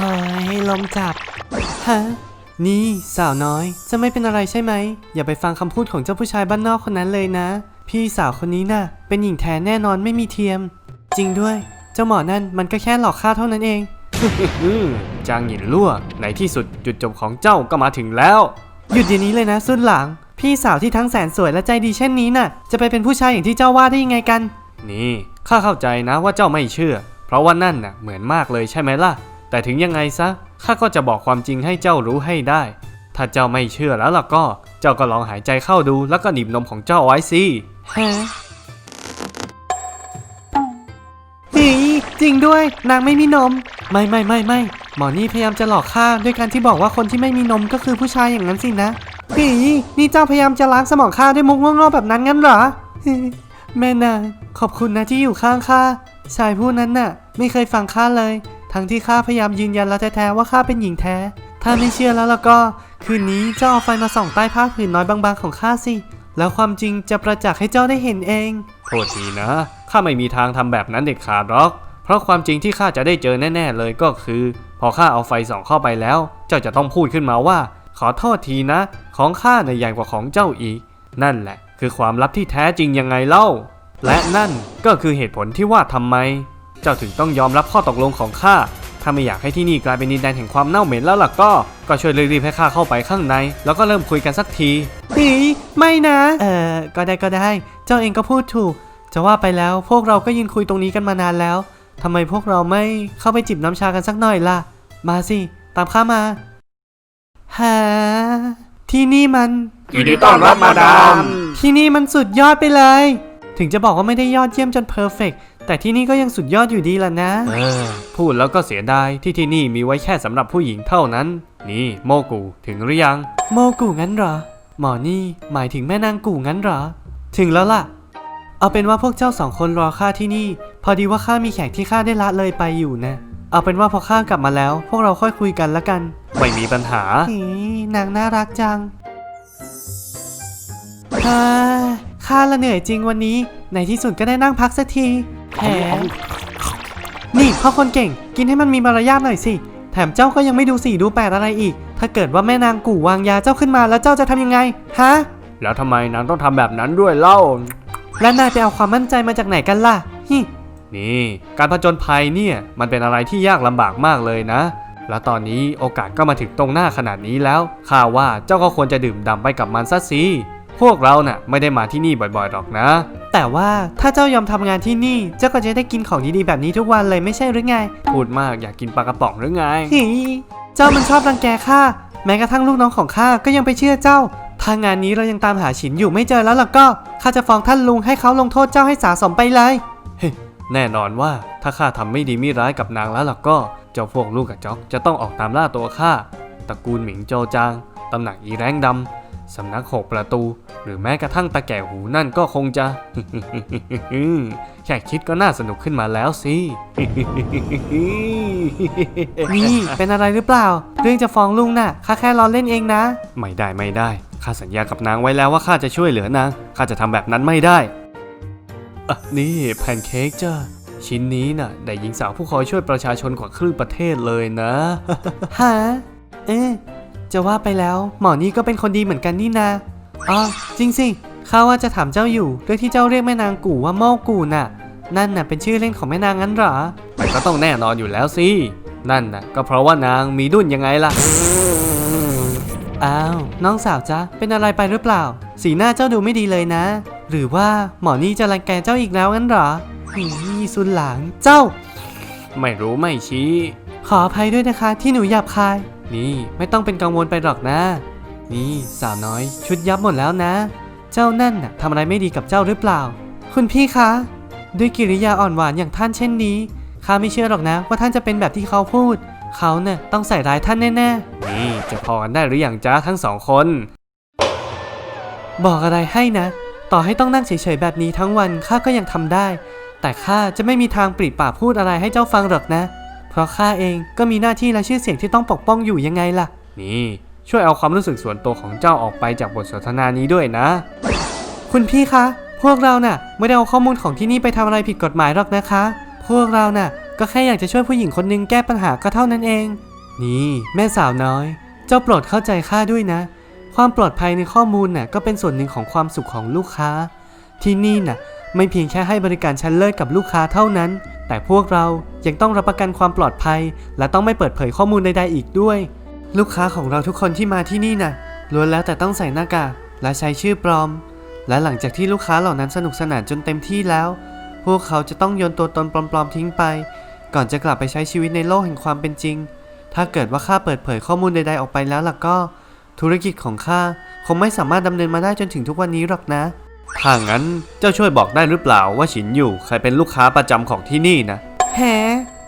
เฮ้ยลมจับ ฮะ นี่สาวน้อย จะไม่เป็นอะไรใช่ไหม อย่าไปฟังคำพูดของเจ้าผู้ชายบ้านนอกคนนั้นเลยนะ พี่สาวคนนี้น่ะ เป็นหญิงแท้แน่นอนไม่มีเทียม จริงด้วย เจ้าหมอนั่นมันก็แค่หลอกข้าเท่านั้นเองอืมจางหยินลั่วในที่สุดจุดจบของเจ้าก็มาถึงแล้ว หยุดเดี๋ยวนี้เลยนะสุดหลัง พี่สาวที่ทั้งแสนสวยและใจดีเช่นนี้น่ะ จะไปเป็นผู้ชายอย่างที่เจ้าว่าได้ยังไงกัน นี่ข้าเข้าใจนะว่าเจ้าไม่เชื่อ เพราะว่านั่นน่ะเหมือนมากเลยใช่ไหมล่ะ แต่ถึงยังไงซะข้าก็จะบอกความจริงให้เจ้ารู้ให้ได้ ถ้าเจ้าไม่เชื่อแล้วล่ะก็ เจ้าก็ลองหายใจเข้าดูแล้วก็หนีบนมของเจ้าไว้สิฮะหีจริงด้วย นางไม่มีนม ไม่ไม่ไม่ไม่หมอนี่พยายามจะหลอกข้าด้วยการที่บอกว่าคนที่ไม่มีนมก็คือผู้ชายอย่างนั้นสินะหีนี่เจ้าพยายามจะล้างสมองข้าด้วยมุกโง่ๆแบบนั้นงั้นเหรอฮีแม่นางขอบคุณนะที่อยู่ข้างข้าชายผู้นั้นน่ะ ไม่เคยฟังข้าเลย ทั้งที่ข้าพยายามยืนยันแล้วแท้ๆว่าข้าเป็นหญิงแท้ ถ้าไม่เชื่อแล้วแล้วก็ คืนนี้เจ้าเอาไฟมาส่องใต้ผ้าผืนน้อยบางๆของข้าสิ แล้วความจริงจะประจักษ์ให้เจ้าได้เห็นเอง โทษทีนะข้าไม่มีทางทำแบบนั้นเด็ดขาดหรอก เพราะความจริงที่ข้าจะได้เจอแน่ ๆ เลยก็คือ พอข้าเอาไฟส่องเข้าไปแล้ว เจ้าจะต้องพูดขึ้นมาว่า ขอโทษทีนะ ของข้าในใหญ่กว่าของเจ้าอีก นั่นแหละ คือความลับที่แท้จริงยังไงเล่า และนั่นก็คือเหตุผลที่ว่าทำไม เจ้าถึงต้องยอมรับข้อตกลงของข้า ถ้าไม่อยากให้ที่นี่กลายเป็นดินแดนแห่งความเน่าเหม็นแล้วล่ะก็ ก็ช่วยรีบๆให้ข้าเข้าไปข้างใน แล้วก็เริ่มคุยกันสักทีหีไม่นะ เออก็ได้ก็ได้ เจ้าเองก็พูดถูก จะว่าไปแล้วพวกเราก็ยืนคุยตรงนี้กันมานานแล้วทำไมพวกเราไม่เข้าไปจิบน้ำชากันสักหน่อยล่ะ มาสิ ตามข้ามาฮะที่นี่มันยินดีต้อนรับมาดาม ที่นี่มันสุดยอดไปเลย ถึงจะบอกว่าไม่ได้ยอดเยี่ยมจนเพอร์เฟก แต่ที่นี่ก็ยังสุดยอดอยู่ดีล่ะนะเออพูดแล้วก็เสียดายที่ที่นี่มีไว้แค่สำหรับผู้หญิงเท่านั้น นี่โมกูถึงหรือยัง โมกูงั้นเหรอ หมอนี่หมายถึงแม่นางกูงั้นเหรอ ถึงแล้วล่ะ เอาเป็นว่าพวกเจ้าสองคนรอข้าที่นี่ พอดีว่าข้ามีแขกที่ข้าได้ละเลยไปอยู่นะ เอาเป็นว่าพอข้ากลับมาแล้ว พวกเราค่อยคุยกันละกัน ไม่มีปัญหาหีนางน่ารักจังฮ่าข้าละเหนื่อยจริงวันนี้ในที่สุดก็ได้นั่งพักสักที แถมนี่พ่อคนเก่ง กินให้มันมีมารยาทหน่อยสิ แถมเจ้าก็ยังไม่ดูสีดูแปดอะไรอีก ถ้าเกิดว่าแม่นางกู่วางยาเจ้าขึ้นมาแล้วเจ้าจะทำยังไง ฮะ แล้วทำไมนางต้องทำแบบนั้นด้วยเล่า แล้วนายไปเอาความมั่นใจมาจากไหนกันล่ะฮินี่ การผจญภัยเนี่ย มันเป็นอะไรที่ยากลำบากมากเลยนะ แล้วตอนนี้โอกาสก็มาถึงตรงหน้าขนาดนี้แล้ว ข้าว่าเจ้าก็ควรจะดื่มด่ำไปกับมันซะสิ พวกเราน่ะไม่ได้มาที่นี่บ่อยๆหรอกนะ แต่ว่าถ้าเจ้ายอมทำงานที่นี่ เจ้าก็จะได้กินของดีๆแบบนี้ทุกวันเลยไม่ใช่หรือไง พูดมากอยากกินปลากระป๋องหรือไงฮีเจ้ามันชอบรังแกข้าแม้กระทั่งลูกน้องของข้าก็ยังไปเชื่อเจ้า ถ้างานนี้เรายังตามหาฉินอยู่ไม่เจอแล้วล่ะก็ข้าจะฟ้องท่านลุงให้เขาลงโทษเจ้าให้สาสมไปเลยแน่นอนว่าถ้าข้าทำไม่ดีไม่ร้ายกับนางแล้วล่ะก็ เจ้าพวกลูกกับจ๊อกจะต้องออกตามล่าตัวข้าตระกูลหมิงโจจางตำหนักอีแรงดำ สำนักหกประตู หรือแม้กระทั่งตาแก่หูนั่นก็คงจะ แค่คิดก็น่าสนุกขึ้นมาแล้วสิ นี่เป็นอะไรหรือเปล่า เรื่องจะฟ้องลุงน่ะข้าแค่ล้อเล่นเองนะ ไม่ได้ไม่ได้ข้าสัญญากับนางไว้แล้วว่าข้าจะช่วยเหลือนางข้าจะทำแบบนั้นไม่ได้อะนี่แพนเค้กจ้าชิ้นนี้น่ะได้หญิงสาวผู้คอยช่วยประชาชนกว่าครึ่งประเทศเลยนะฮะเอ๊ะ จะว่าไปแล้ว หมอนี่ก็เป็นคนดีเหมือนกันนี่นาอ๋อจริงสิข้าว่าจะถามเจ้าอยู่ด้วยที่เจ้าเรียกแม่นางกู่ว่าโม่กู่น่ะ นั่นน่ะเป็นชื่อเล่นของแม่นางงั้นเหรอมันก็ต้องแน่นอนอยู่แล้วสินั่นน่ะก็เพราะว่านางมีดุนยังไงล่ะอ้าวน้องสาวจ๊ะเป็นอะไรไปหรือเปล่า สีหน้าเจ้าดูไม่ดีเลยนะ หรือว่าหมอนี่จะรังแกเจ้าอีกแล้วงั้นเหรอหีสุนหลางเจ้า ไม่รู้ไม่ชี้ ขออภัยด้วยนะคะที่หนูหยาบคาย นี่ไม่ต้องเป็นกังวลไปหรอกนะ นี่สาวน้อย ชุดยับหมดแล้วนะ เจ้านั่นน่ะทำอะไรไม่ดีกับเจ้าหรือเปล่า คุณพี่คะ ด้วยกิริยาอ่อนหวานอย่างท่านเช่นนี้ข้าไม่เชื่อหรอกนะ ว่าท่านจะเป็นแบบที่เขาพูด เขาเน่ะต้องใส่ร้ายท่านแน่ๆ นี่จะพอกันได้หรืออยังจ้าทั้งสองคน บอกอะไรให้นะ ต่อให้ต้องนั่งเฉยๆแบบนี้ทั้งวันข้าก็ยังทำได้ แต่ข้าจะไม่มีทางปริปากพูดอะไรให้เจ้าฟังหรอกนะ เพราะข้าเองก็มีหน้าที่และชื่อเสียงที่ต้องปกป้องอยู่ยังไงล่ะ นี่ช่วยเอาความรู้สึกส่วนตัวของเจ้าออกไปจากบทสนทนานี้ด้วยนะ คุณพี่คะ พวกเราน่ะ ไม่ได้เอาข้อมูลของที่นี่ไปทำอะไรผิดกฎหมายหรอกนะคะ พวกเราน่ะ ก็แค่อยากจะช่วยผู้หญิงคนหนึงแก้ปัญหาก็เท่านั้นเอง นี่ แม่สาวน้อย เจ้าโปรดเข้าใจข้าด้วยนะ ความปลอดภัยในข้อมูลน่ะก็เป็นส่วนหนึ่งของความสุขของลูกค้า ที่นี่น่ะ ไม่เพียงแค่ให้บริการชั้นเลิศกับลูกค้าเท่านั้น แต่พวกเรายังต้องรับประกันความปลอดภัย และต้องไม่เปิดเผยข้อมูลใดๆอีกด้วย ลูกค้าของเราทุกคนที่มาที่นี่น่ะล้วนแล้วแต่ต้องใส่หน้ากากและใช้ชื่อปลอม และหลังจากที่ลูกค้าเหล่านั้นสนุกสนานจนเต็มที่แล้ว พวกเขาจะต้องโยนตัวตนปลอมๆทิ้งไป ก่อนจะกลับไปใช้ชีวิตในโลกแห่งความเป็นจริง ถ้าเกิดว่าข้าเปิดเผยข้อมูลใด ๆออกไปแล้วล่ะก็ ธุรกิจของข้าคงไม่สามารถดำเนินมาได้จนถึงทุกวันนี้หรอกนะ ถ้างั้นเจ้าช่วยบอกได้หรือเปล่าว่าฉินอยู่ใครเป็นลูกค้าประจำของที่นี่นะแห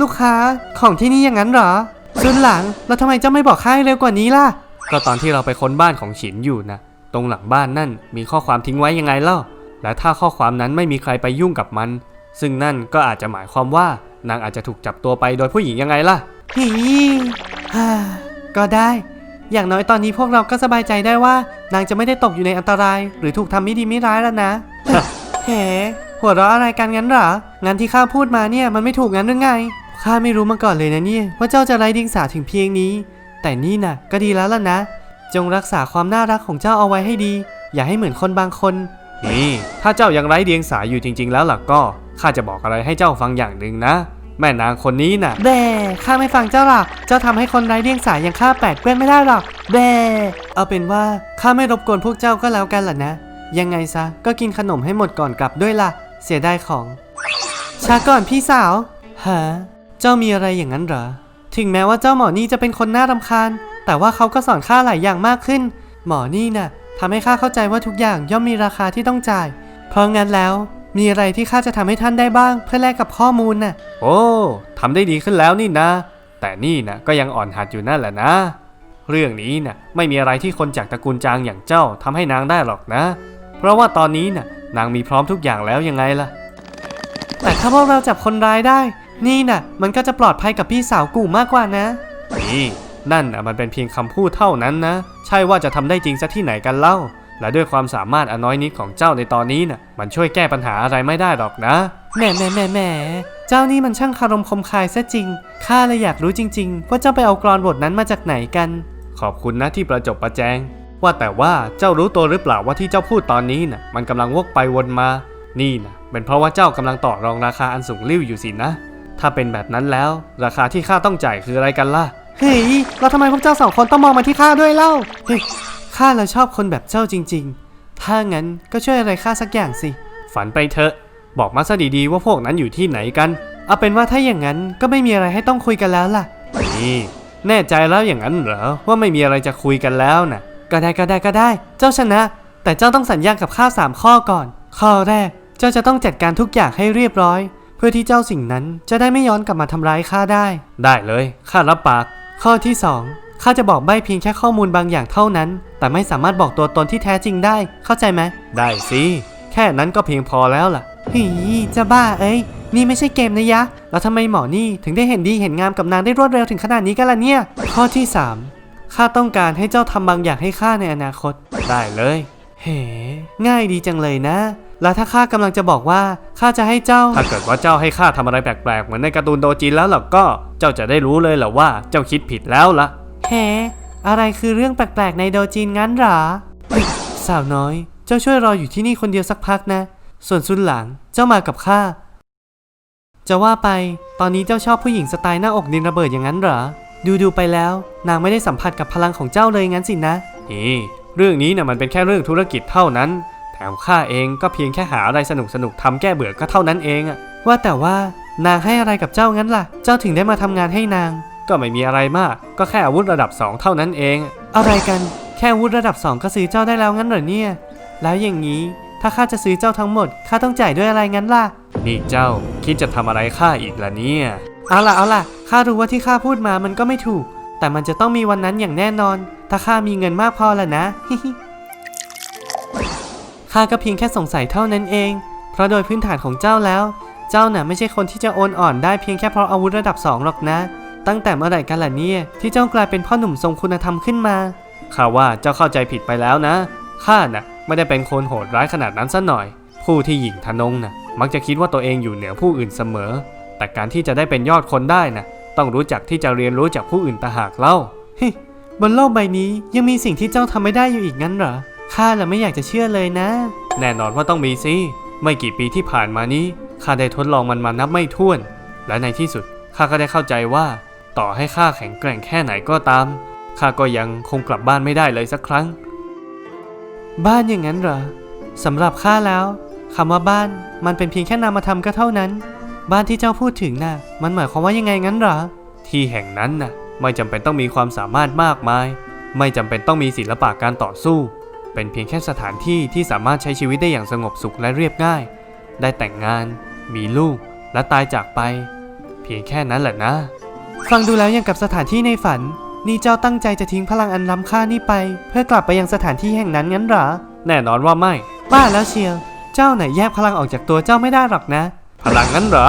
ลูกค้าของที่นี่อย่างนั้นเหรอซุนหลังแล้วทำไมเจ้าไม่บอกข้าให้เร็วกว่านี้ล่ะ ก็ตอนที่เราไปค้นบ้านของฉินอยู่นะตรงหลังบ้านนั่นมีข้อความทิ้งไว้ยังไงเล่า และถ้าข้อความนั้นไม่มีใครไปยุ่งกับมัน ซึ่งนั่นก็อาจจะหมายความว่านางอาจจะถูกจับตัวไปโดยผู้หญิงยังไงล่ะฮีฮ่าก็ได้ อย่างน้อยตอนนี้พวกเราก็สบายใจได้ว่า นางจะไม่ได้ตกอยู่ในอันตราย หรือถูกทำไม่ดีไม่ร้ายแล้วนะเฮ้หัวเราะอะไรกันงั้นเหรอ งั้นที่ข้าพูดมาเนี่ยมันไม่ถูกงั้นหรือไง ข้าไม่รู้มาก่อนเลยนะเนี่ยว่าเจ้าจะไร้เดียงสาถึงเพียงนี้ แต่นี่น่ะ ก็ดีแล้วล่ะนะ จงรักษาความน่ารักของเจ้าเอาไว้ให้ดี อย่าให้เหมือนคนบางคน นี่ ถ้าเจ้ายังไร้เดียงสาอยู่จริง ๆ แล้วล่ะก็ ข้าจะบอกอะไรให้เจ้าฟังอย่างหนึ่งนะ แม่นางคนนี้น่ะแบ่ข้าไม่ฟังเจ้าหรอก เจ้าทำให้คนไร้เดียงสาอย่างข้าแปดเปื้อนไม่ได้หรอกแบ่เอาเป็นว่าข้าไม่รบกวนพวกเจ้าก็แล้วกันล่ะนะ ยังไงซะก็กินขนมให้หมดก่อนกลับด้วยล่ะ เสียดายของ ช้าก่อนพี่สาวฮะเจ้ามีอะไรอย่างนั้นเหรอ ถึงแม้ว่าเจ้าหมอนี่จะเป็นคนน่ารำคาญ แต่ว่าเขาก็สอนข้าหลายอย่างมากขึ้น หมอนี่น่ะทำให้ข้าเข้าใจว่าทุกอย่างย่อมมีราคาที่ต้องจ่าย เพราะงั้นแล้ว มีอะไรที่ข้าจะทำให้ท่านได้บ้างเพื่อแลกกับข้อมูลน่ะ โอ้ทำได้ดีขึ้นแล้วนี่นะ แต่นี่นะก็ยังอ่อนหัดอยู่นั่นแหละนะ เรื่องนี้นะไม่มีอะไรที่คนจากตระกูลจางอย่างเจ้าทำให้นางได้หรอกนะ เพราะว่าตอนนี้นะนางมีพร้อมทุกอย่างแล้วยังไงล่ะ แต่ถ้าพวกเราจับคนร้ายได้ นี่น่ะ มันก็จะปลอดภัยกับพี่สาวกูมากกว่านะ นี่ นั่นนะมันเป็นเพียงคำพูดเท่านั้นนะ ใช่ว่าจะทำได้จริงซะที่ไหนกันเล่า และด้วยความสามารถอันน้อยนิดของเจ้าในตอนนี้นะ่ะ มันช่วยแก้ปัญหาอะไรไม่ได้หรอกนะแหมแหมแหมแหมเจ้านี่มันช่างคารมคมคายซะจริง ข้าเลยอยากรู้จริง ๆ ว่าเจ้าไปเอากรอนบทนั้นมาจากไหนกัน ขอบคุณนะที่ประจบประแจง ว่าแต่ว่าเจ้ารู้ตัวหรือเปล่าว่าที่เจ้าพูดตอนนี้น่ะ มันกำลังวกไปวนมา นี่นะเป็นเพราะว่าเจ้ากำลังต่อรองราคาอันสูงลิ่วอยู่สินะ ถ้าเป็นแบบนั้นแล้ว ราคาที่ข้าต้องจ่ายคืออะไรกันล่ะ เฮ้ยแล้วทำไมพวกเจ้าสองคนต้องมองมาที่ข้าด้วยเล่าเฮ้ย ข้าเราชอบคนแบบเจ้าจริง ๆ ถ้างั้นก็ช่วยอะไรข้าสักอย่างสิ ฝันไปเถอะ บอกมาซะดีๆว่าพวกนั้นอยู่ที่ไหนกัน เอาเป็นว่าถ้าอย่างนั้นก็ไม่มีอะไรให้ต้องคุยกันแล้วล่ะ นี่ แน่ใจแล้วอย่างนั้นเหรอว่าไม่มีอะไรจะคุยกันแล้วน่ะ ก็ได้ก็ได้ก็ได้ เจ้าชนะ แต่เจ้าต้องสัญญากับข้าสามข้อก่อน ข้อแรก เจ้าจะต้องจัดการทุกอย่างให้เรียบร้อย เพื่อที่เจ้าสิ่งนั้นจะได้ไม่ย้อนกลับมาทำร้ายข้าได้ ได้เลยข้ารับปาก ข้อที่2 ข้าจะบอกใบ้เพียงแค่ข้อมูลบางอย่างเท่านั้น แต่ไม่สามารถบอกตัวตนที่แท้จริงได้ เข้าใจไหม ได้สิ แค่นั้นก็เพียงพอแล้วล่ะหีจะบ้าเอ้ย นี่ไม่ใช่เกมนะยะ แล้วทำไมหมอนี่ถึงได้เห็นดีเห็นงามกับนางได้รวดเร็วถึงขนาดนี้กันล่ะเนี่ย ข้อที่ 3 ข้าต้องการให้เจ้าทำบางอย่างให้ข้าในอนาคต ได้เลย เฮ้ง่ายดีจังเลยนะ แล้วถ้าข้ากำลังจะบอกว่าข้าจะให้เจ้า ถ้าเกิดว่าเจ้าให้ข้าทำอะไรแปลกๆ เหมือนในการ์ตูนโดจินแล้วล่ะก็ เจ้าจะได้รู้เลยแหละว่าเจ้าคิดผิดแล้วล่ะเฮ้ อะไรคือเรื่องแปลกๆในโดจีนงั้นหรอเฮ้ยสาวน้อย เจ้าช่วยรออยู่ที่นี่คนเดียวสักพักนะ ส่วนซุนหลัง เจ้ามากับข้า จะว่าไป ตอนนี้เจ้าชอบผู้หญิงสไตล์หน้าอกดินระเบิดอย่างนั้นเหรอ ดูดูๆไปแล้ว นางไม่ได้สัมผัสกับพลังของเจ้าเลยงั้นสินะนี่เรื่องนี้น่ะมันเป็นแค่เรื่องธุรกิจเท่านั้น แถมข้าเองก็เพียงแค่หาอะไรสนุกสนุกๆทำแก้เบื่อก็เท่านั้นเองอะว่าแต่ว่านางให้อะไรกับเจ้างั้นล่ะ เจ้าถึงได้มาทำงานให้นาง ก็ไม่มีอะไรมาก ก็แค่อาวุธระดับ 2 เท่านั้นเอง อะไรกัน แค่อาวุธระดับสองก็ซื้อเจ้าได้แล้วงั้นเหรอเนี่ย แล้วอย่างนี้ ถ้าข้าจะซื้อเจ้าทั้งหมด ข้าต้องจ่ายด้วยอะไรงั้นล่ะ นี่เจ้า คิดจะทำอะไรข้าอีกล่ะเนี่ย เอาล่ะเอาล่ะ ข้ารู้ว่าที่ข้าพูดมามันก็ไม่ถูก แต่มันจะต้องมีวันนั้นอย่างแน่นอน ถ้าข้ามีเงินมากพอแล้วนะข้าก็เพียงแค่สงสัยเท่านั้นเอง เพราะโดยพื้นฐานของเจ้าแล้ว เจ้าน่ะไม่ใช่คนที่จะโอนอ่อนได้เพียงแค่เพราะอาวุธระดับสองหรอกนะ ตั้งแต่เมื่อไหร่กันล่ะเนี่ยที่เจ้ากลายเป็นพ่อหนุ่มทรงคุณธรรมขึ้นมาข้าว่าเจ้าเข้าใจผิดไปแล้วนะข้าน่ะไม่ได้เป็นคนโหดร้ายขนาดนั้นซะหน่อย ผู้ที่หยิ่งทะนงน่ะมักจะคิดว่าตัวเองอยู่เหนือผู้อื่นเสมอแแต่การที่จะได้เป็นยอดคนได้นะต้องรู้จักที่จะเรียนรู้จากผู้อื่นต่างหากเล่าบนโลกใบนี้ยังมีสิ่งที่เจ้าทำไม่ได้อยู่อีกงั้นเหรอข้าละไม่อยากจะเชื่อเลยนะ แน่นอนว่าต้องมีสิไม่กี่ปีที่ผ่านมานี้ข้าได้ทดลองมันมานับไม่ถ้วน และในที่สุดข้าก็ได้เข้าใจว่า ต่อให้ข้าแข็งแกร่งแค่ไหนก็ตาม ข้าก็ยังคงกลับบ้านไม่ได้เลยสักครั้ง บ้านอย่างนั้นเหรอสำหรับข้าแล้วคำว่าบ้านมันเป็นเพียงแค่นามธรรมก็เท่านั้น บ้านที่เจ้าพูดถึงน่ะ มันหมายความว่ายังไงงั้นเหรอ ที่แห่งนั้นน่ะ ไม่จำเป็นต้องมีความสามารถมากมาย ไม่จำเป็นต้องมีศิลปะการต่อสู้ เป็นเพียงแค่สถานที่ที่สามารถใช้ชีวิตได้อย่างสงบสุขและเรียบง่าย ได้แต่งงาน มีลูกและตายจากไป เพียงแค่นั้นแหละนะ ฟังดูแล้วอย่างกับสถานที่ในฝัน นี่เจ้าตั้งใจจะทิ้งพลังอันล้ำค่านี่ไป เพื่อกลับไปยังสถานที่แห่งนั้นงั้นเหรอ แน่นอนว่าไม่ บ้าแล้วเชียว เจ้าไหนะแยกพลังออกจากตัวเจ้าไม่ได้หรอกนะ พลังนั้นเหรอ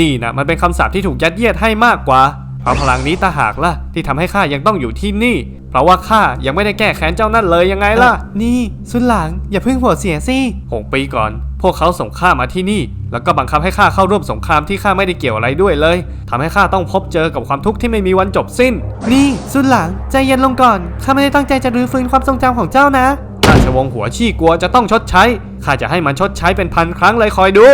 นี่นะมันเป็นคำสาปที่ถูกยัดเยียดให้มากกว่า เพราะพลังนี้ตาหากล่ะ ที่ทำให้ข้ายังต้องอยู่ที่นี่ เพราะว่าข้ายังไม่ได้แก้แค้นเจ้านั่นเลยยังไงล่ะ นี่สุดหลังอย่าเพิ่งหัวเสียสิหกปีก่อน พวกเขาส่งข้ามาที่นี่ แล้วก็บังคับให้ข้าเข้าร่วมสงครามที่ข้าไม่ได้เกี่ยวอะไรด้วยเลยทำให้ข้าต้องพบเจอกับความทุกข์ที่ไม่มีวันจบสิ้น นี่สุดหลังใจเย็นลงก่อนข้าไม่ได้ตั้งใจจะรื้อฟื้นความทรงจำของเจ้านะราชวงศ์หัวชี่กลัวจะต้องชดใช้ข้าจะให้มันชดใช้เป็นพันครั้งเลยคอยดู